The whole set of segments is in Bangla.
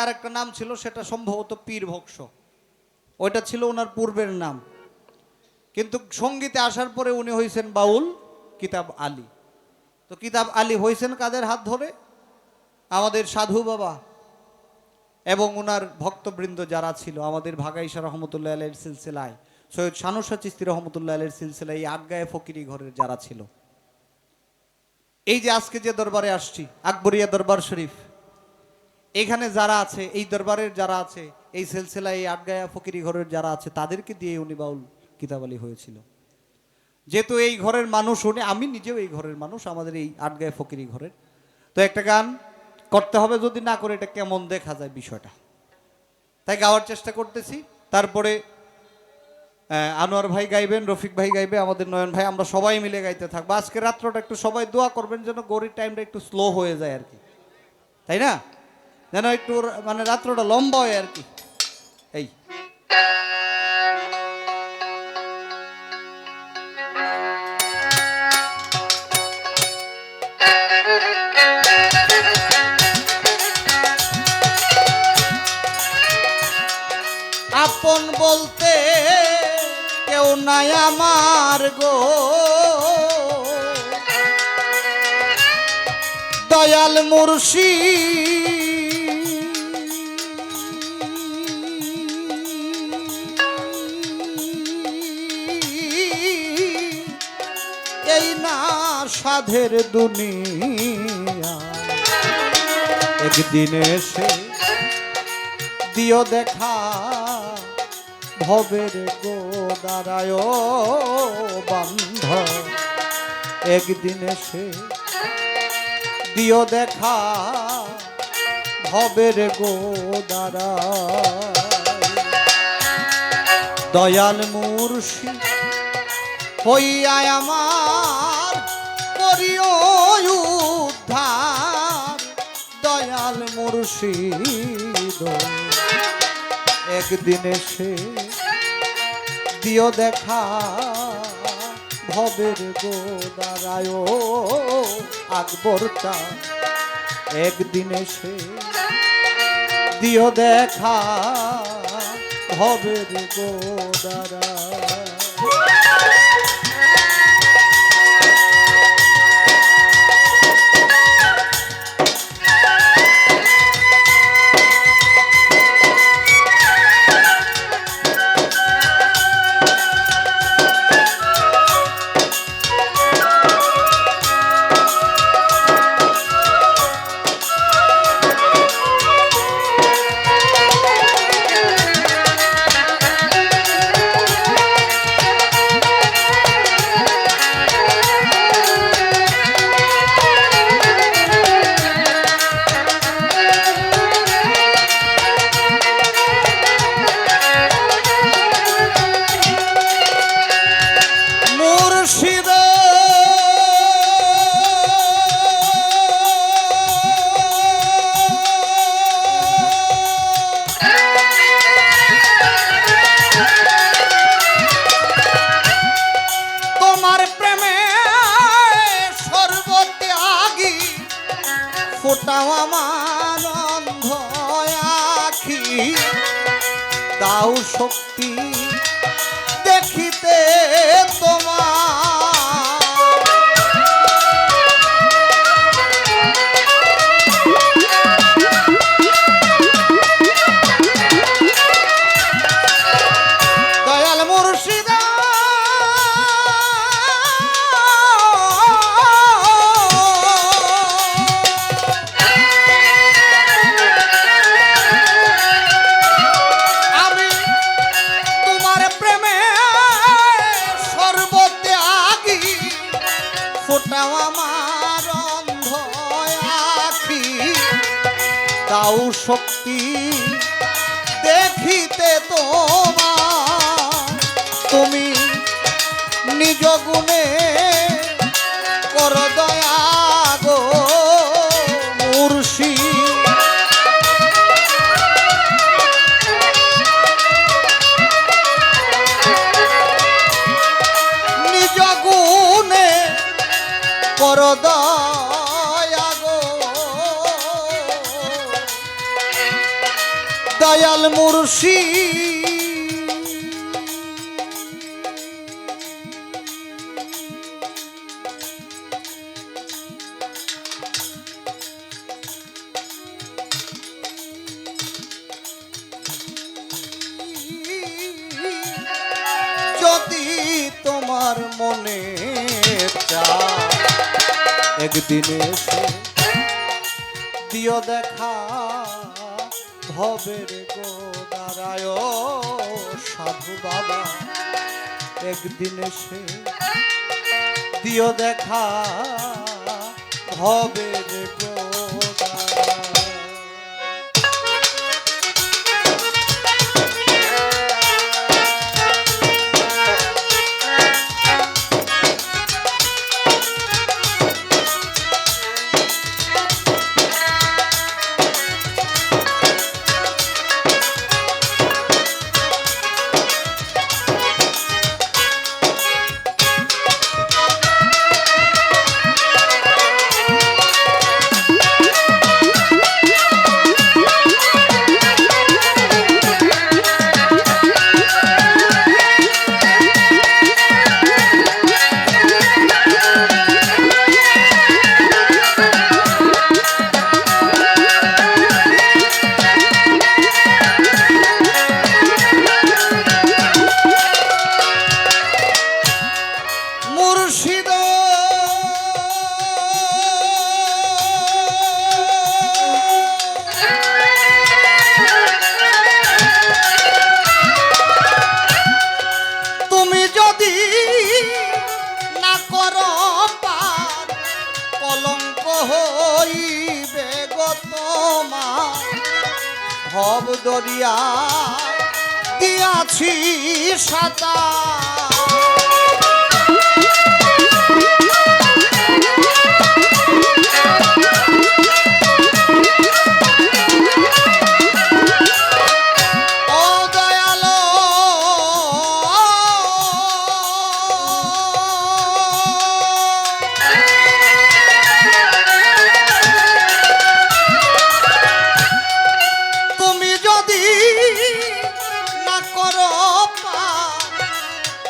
আগে আরেকটা নাম ছিল, সেটা সম্ভবত পীর ভক্স ওইটা ছিল ওনার পূর্বের নাম। কিন্তু সঙ্গীতে আসার পরে উনি হয়েছেন বাউল কিতাব আলী। তো কিতাব আলী হয়েছেন কাদের হাত ধরে? আমাদের সাধু বাবা এবং ওনার ভক্তবৃন্দ যারা ছিল, আমাদের ভাগাইশা রহমতুল্লাহ আলের সিলসিলায়, সৈয়দ শানুসা চিস্তি রহমতুল্লাহ আলের সিলসিলায় এই আটগায়ে ফকিরি ঘরের যারা ছিল। এই যে আজকে যে দরবারে আসছি, আকবরিয়া দরবার শরীফ এখানে যারা আছে, এই দরবারের যারা আছে, এই সিলসিলায়, এই আটগায়া ফকিরি ঘরের যারা আছে, তাদেরকে দিয়ে উনি বাউল কিতাব আলী হয়েছিল। যেহেতু এই ঘরের মানুষ উনি, আমি নিজেও এই ঘরের মানুষ, আমাদের এই আটগায়ে ফকিরি ঘরের। তো একটা গান করতে হবে যদি না করে, এটা কেমন দেখা যায় বিষয়টা। তাই গাওয়ার চেষ্টা করতেছি। তারপরে আনোয়ার ভাই গাইবেন, রফিক ভাই গাইবে, আমাদের নয়ন ভাই, আমরা সবাই মিলে গাইতে থাকব। আজকে রাত্রটা একটু সবাই দোয়া করবেন যেন গরির টাইমটা একটু স্লো হয়ে যায় আর কি। তাই না? যেন একটু মানে রাত্রটা লম্বা হয় আর কি। এই। আপন বলতে কেউ নাই আমার গো। দয়াল মুর্শি সাধের দুনিয়া। একদিন এসে দিও দেখা ভবের গোদারায় বান্ধ। একদিন এসে দিও দেখা ভবের গোদারা দয়াল মুর্শি হইয়া আমার মুর্শিদ একদিন এসে দিও দেখা ভবের গোদারায় আকবরটা। একদিন এসে দিও দেখা ভবের গোদারা ফোটাও আমার অন্ধ আখি দাও শক্তি শক্তি দেখিতে তোমার। তুমি নিজ গুণে দয়াল মুর্শি। যদি তোমার মনে একদিন দেখা। ভবের গোদারায় সাধু বাবা। একদিন সে দিও দেখা হবে গোদারায় দরিয়া দিয়াছি সাতা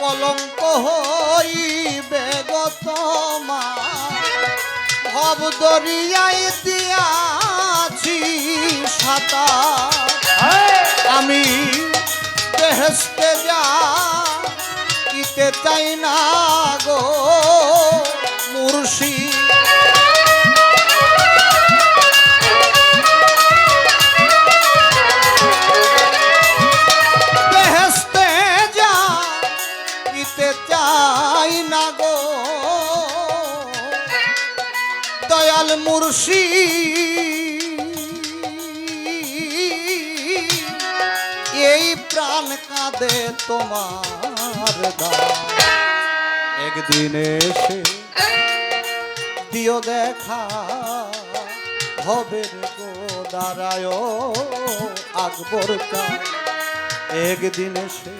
কলঙ্ক হইবে গতমা ভব দরিয়াই দিয়াছি সাতা আমি বেহেস্তে যা, ইতে চাই না গো মুর্শি দয়াল মুর্শি। এই প্রাণ কাঁদে তোমার একদিন এসে দিও দেখা ভবের গোদারায় আকবর চায় একদিন এসে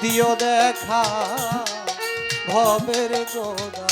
দিও দেখা ভবের গোদারায়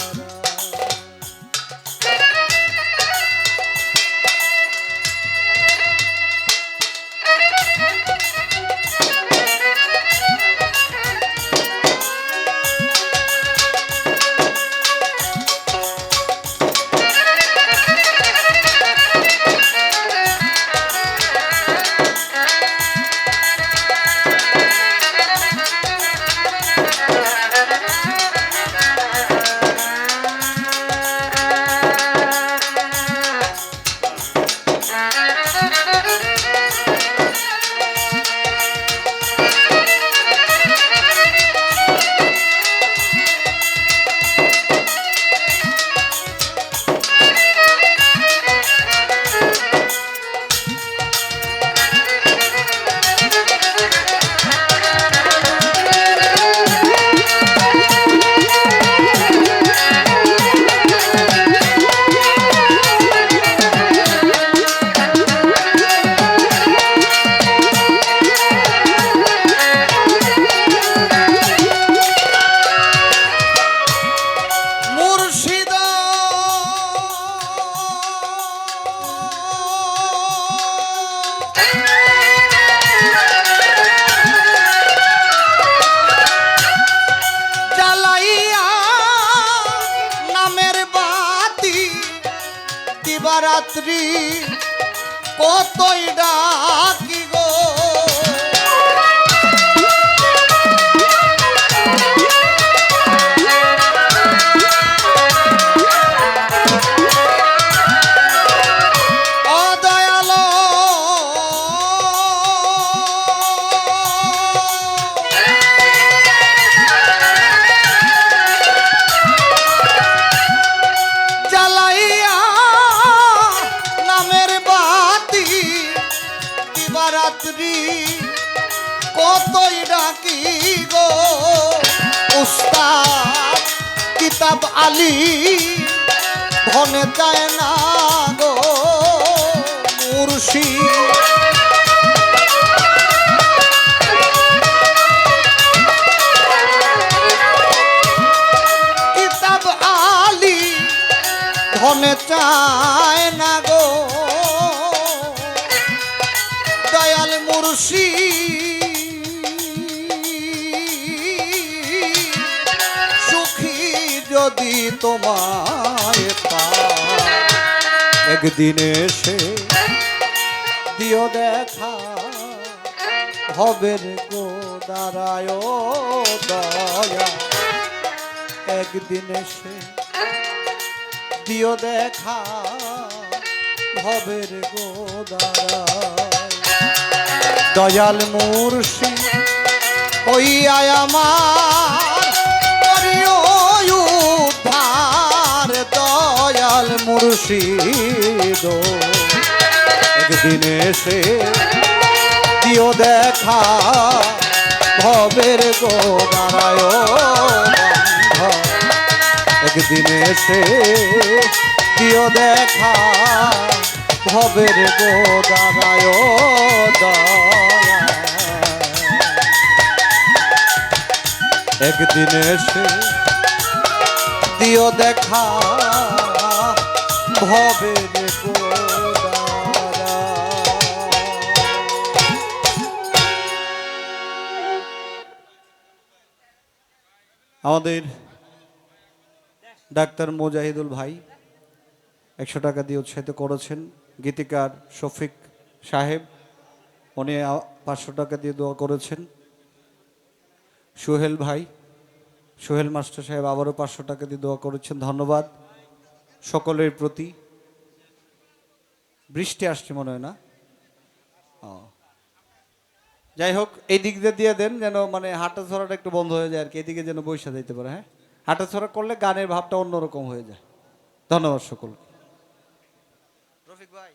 দিবারাত্রি কতই ডাকি আলী ধনে দেয় না গো মুর্শি। তোমায় একদিন এসে দিও দেখা হবে গো দাঁড়ায় দয়া। একদিন এসে দিও দেখা ভবের গোদারায় দয়াল মুর্শি ওই আমার মুর্শিদ একদিন এসে দিও দেখা, ভবের গোদারায় বন্ধ একদিন এসে দিও দেখা, ভবের গো দাঁড়ায় একদিন এসে দিও দেখা দাঁড়ায়। আমাদের ডাক্তার মোজাহিদুল ভাই একশো টাকা দিয়ে উৎসাহিত করেছেন। গীতিকার শফিক সাহেব, উনি পাঁচশো টাকা দিয়ে দোয়া করেছেন। সোহেল ভাই, সোহেল মাস্টার সাহেব আবারও পাঁচশো টাকা দিয়ে দোয়া করেছেন। ধন্যবাদ। সকলের প্রতি। বৃষ্টি আসছে মনে হয় না। যাই হোক, এই দিক দিয়ে দিয়ে দেন যেন মানে হাঁটা ছড়াটা একটু বন্ধ হয়ে যায় আর কি। এদিকে যেন বৈশা দিতে পারে হ্যাঁ? হাঁটা ছড়া করলে গানের ভাবটা অন্যরকম হয়ে যায়। ধন্যবাদ সকলকে। রফিক ভাই।